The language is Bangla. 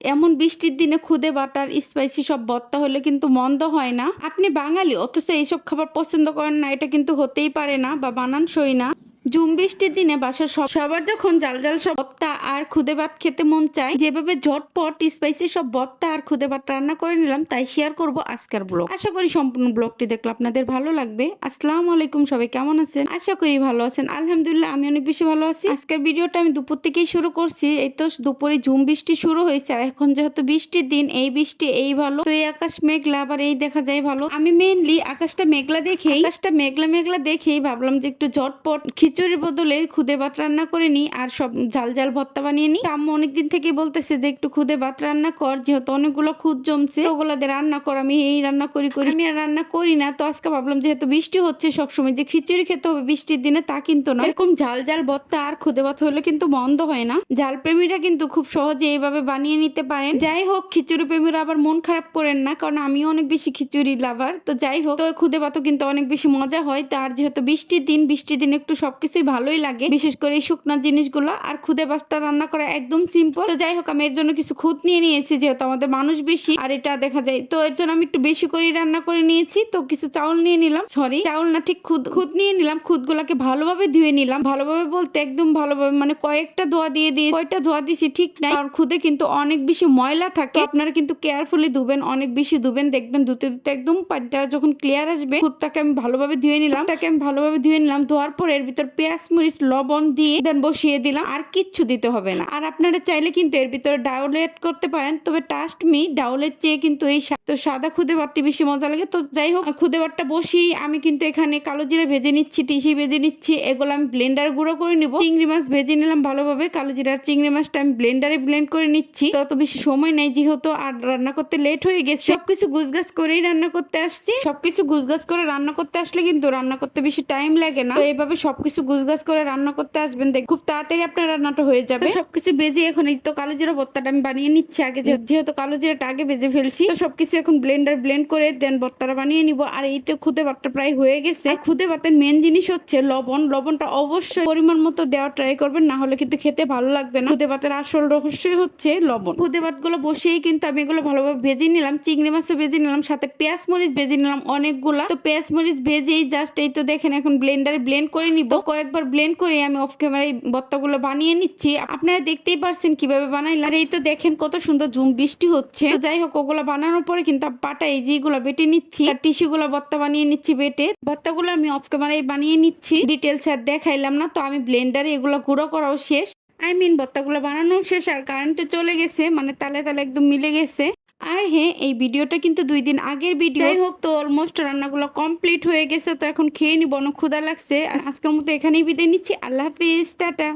এমন বৃষ্টির দিনে খুদে বাটার স্পাইসি সব ভর্তা হলে কিন্তু মন্দ হয় না। আপনি বাঙালি, অথচ এইসব খাবার পছন্দ করেন না, এটা কিন্তু হতেই পারে না বা বানানসই না। জুম বৃষ্টির দিনে বাসার সব সবার যখন জাল জাল সব ভর্তা আর খুদে ভাত খেতে মন চায়, যেভাবে ঝটপট স্পাইসি সব ভর্তা আর খুদে ভাত রান্না করে নিলাম, তাই শেয়ার করব আজকের ব্লগ আশা করি সম্পূর্ণ ব্লগটি দেখলে আপনাদের ভালো লাগবে। আসসালামু আলাইকুম, সবাই কেমন আছেন? আশা করি ভালো আছেন। আলহামদুলিল্লাহ, আমি অনেক বেশি ভালো আছি। আজকের ভিডিওটা আমি দুপুর থেকেই শুরু করছি। এই তো দুপুরে ঝুম বৃষ্টি শুরু হয়েছে, আর এখন যেহেতু বৃষ্টির দিন, এই বৃষ্টি এই ভালো। তো এই আকাশ মেঘলা, আবার এই দেখা যায় ভালো। আমি মেইনলি আকাশটা মেঘলা দেখেই, আকাশটা মেঘলা মেঘলা দেখেই ভাবলাম যে একটু ঝটপট খিচুড়ির বদলে খুদে ভাত রান্না করে নি আর সব ঝাল ঝাল ভর্তা বানিয়ে নি। আম্মু অনেকদিন থেকে বলতেছে যে, একটু খুদে ভাত রান্না কর, যেহেতু অনেকগুলো খুদ জমছে, ওগুলা দিয়ে রান্না কর, আমি এই রান্না করি করি। আমি আর রান্না করি না, তো আজকে ভাবলাম যেহেতু বৃষ্টি হচ্ছে সবসময়, যে খিচুড়ি খেতে হবে বৃষ্টির দিনে তা কিন্তু না এরকম ঝাল ঝাল ভর্তা আর খুদে ভাত হলে কিন্তু বন্ধ হয় না। ঝাল প্রেমীরা কিন্তু খুব সহজে এইভাবে বানিয়ে নিতে পারেন। যাই হোক খিচুড়ি প্রেমীরা আবার মন খারাপ করেন না, কারণ আমিও অনেক বেশি খিচুড়ি লাভার তো যাই হোক, তো খুদে ভাতও কিন্তু অনেক বেশি মজা হয়। তার যেহেতু বৃষ্টির দিন বৃষ্টির দিন একটু সবকিছুই ভালোই লাগে। বিশেষ করে শুকনা জিনিসগুলো আর খুদে বাসটা রান্না করা একদম সিম্পল তো যাই হোক, আমি এর জন্য কিছু খুদ নিয়ে নিয়েছি, যেহেতু আমাদের মানুষ বেশি। আর এটা দেখা যায়, তো এর জন্য আমি একটু বেশি করে রান্না করে নিয়েছি। তো কিছু চাউল নিয়ে নিলাম। সরি চাউল না, ঠিক খুদ খুদ নিয়ে নিলাম। খুদগুলাকে ভালোভাবে ধুয়ে নিলাম। ভালোভাবে বলতে একদম ভালোভাবে মানে কয়েকটা ধোয়া দিয়ে দিয়ে কয়টা ধোয়া দিছি ঠিক নাই। কারণ খুদে কিন্তু অনেক বেশি ময়লা থাকে। আপনারা কিন্তু কেয়ারফুলি ধুবেন, অনেক বেশি ধুবেন। দেখবেন ধুতে ধুতে একদম পানিটা যখন ক্লিয়ার আসবে খুদটাকে আমি ভালোভাবে ধুয়ে নিলাম। তাকে আমি ভালোভাবে ধুয়ে নিলাম। ধোয়ার পর এর ভিতর পেঁয়াজ, মরিচ, লবণ দিয়ে দেন, বসিয়ে দিলাম। আর কিচ্ছু দিতে হবে না। আর আপনারা চাইলে কিন্তু এর ভিতরে ডাউল এড করতে পারেন। তবে টাস্ট মি ডাউলের চেয়ে কিন্তু এই তো সাদা খুদে ভাতটি বেশি মজা লাগে। তো যাই হোক খুদে ভাতটা বসিয়ে আমি কিন্তু এখানে কালো জিরা ভেজে নিচ্ছি টিসি ভেজে নিচ্ছি। এগুলো আমি ব্লেন্ডার গুঁড়ো করে নিব। চিংড়ি মাছ ভেজে নিলাম ভালোভাবে। কালো জিরার চিংড়ি মাছটা আমি ব্লেন্ডারে ব্লেন্ড করে নিচ্ছি। তত বেশি সময় নেই যেহেতু, আর রান্না করতে লেট হয়ে গেছে। সবকিছু গুছগাছ করেই রান্না করতে আসছি। সবকিছু গুছগাছ করে রান্না করতে আসলে কিন্তু রান্না করতে বেশি টাইম লাগে না। তো এইভাবে সবকিছু গুছগাছ করে রান্না করতে আসবেন দেখ খুব তাড়াতাড়ি আপনার রান্নাটা হয়ে যাবে। সবকিছু বেজে এখন এই তো কালো জিরা ভর্তাটা আমি বানিয়ে নিচ্ছি আগে যেহেতু কালো জিরাটা আগে বেজে ফেলছি তো সবকিছু এখন ব্লেন্ডার ব্লেন্ড করে দেন ভর্তাটা বানিয়ে নিব। আর এই তো খুদে ভাতটা প্রায় হয়ে গেছে। খুদে ভাতের মেন জিনিস হচ্ছে লবণ। লবণটা অবশ্যই পরিমাণ মতো দেওয়া ট্রাই করবেন না হলে কিন্তু খেতে ভালো লাগবে না। খুদে ভাতের আসল রহস্যই হচ্ছে লবণ। খুদে ভাতগুলো বসিয়েই কিন্তু আমি এগুলো ভালোভাবে ভেজে নিলাম চিংড়ি মাছও ভেজে নিলাম সাথে পেঁয়াজ মরিচ ভেজে নিলাম অনেকগুলা। তো পেঁয়াজ মরিচ ভেজেই জাস্ট এই তো দেখেন এখন ব্লেন্ডারে ব্লেন্ড করে নিব। কয়েকবার ব্লেন্ড করে আমি অফ ক্যামেরায় ভর্তাগুলো বানিয়ে নিচ্ছি। আপনারা দেখতেই পারছেন কীভাবে বানাইলাম আর এই তো দেখেন কত সুন্দর ঝুম বৃষ্টি হচ্ছে। যাই হোক, ওগুলো বানানোর পরে কিন্তু পাটা এই যেগুলো বেটে নিচ্ছি। আর টিস্যু গুলো ভর্তা বানিয়ে নিচ্ছি বেটে। ভর্তাগুলো আমি অফ ক্যামেরায় বানিয়ে নিচ্ছি। ডিটেলস আর দেখাইলাম না, তো আমি ব্লেন্ডারে এগুলো গুঁড়ো করাও শেষ। আই মিন ভর্তাগুলো বানানো শেষ, আর কারেন্টে চলে গেছে মানে তালে তালে একদম মিলে গেছে। আর হ্যাঁ এই ভিডিওটা কিন্তু দুই দিন আগের ভিডিও। যাই হোক, তো অলমোস্ট রান্নাগুলো কমপ্লিট হয়ে গেছে, তো এখন খেয়ে নিব, অনেক ক্ষুদা লাগছে। আজকের মতো এখানেই বিদায় নিচ্ছি। আল্লাহ হাফিজ, টাটা।